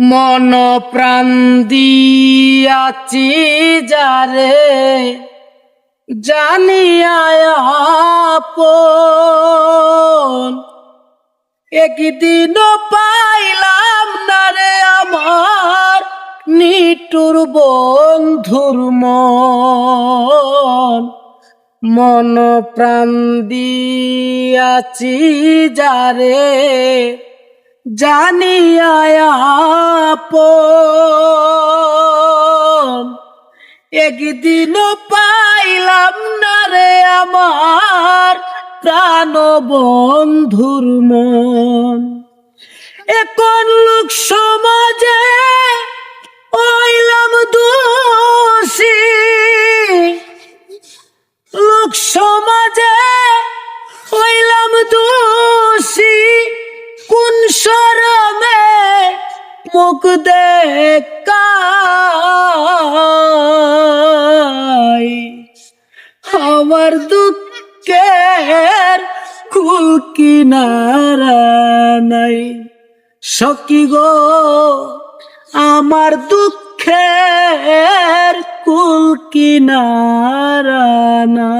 মন প্রাণ দিয়াছি যারে, জানিয়ায় একদিন পাইলাম না রে আমার নিটুর বন্ধুর মন। মন প্রাণ দিয়াছি যারে জানিয়ায় আপন একদিন পাইলাম না রে আমার প্রাণ বন্ধুর মন এখন লোক সমাজে ওইলাম দোষী লোক সমাজে মুখ দেখাই। আমার দুঃখের কুল কিনারা নাই। সকি গো আমার দুঃখের কুল কিনারা না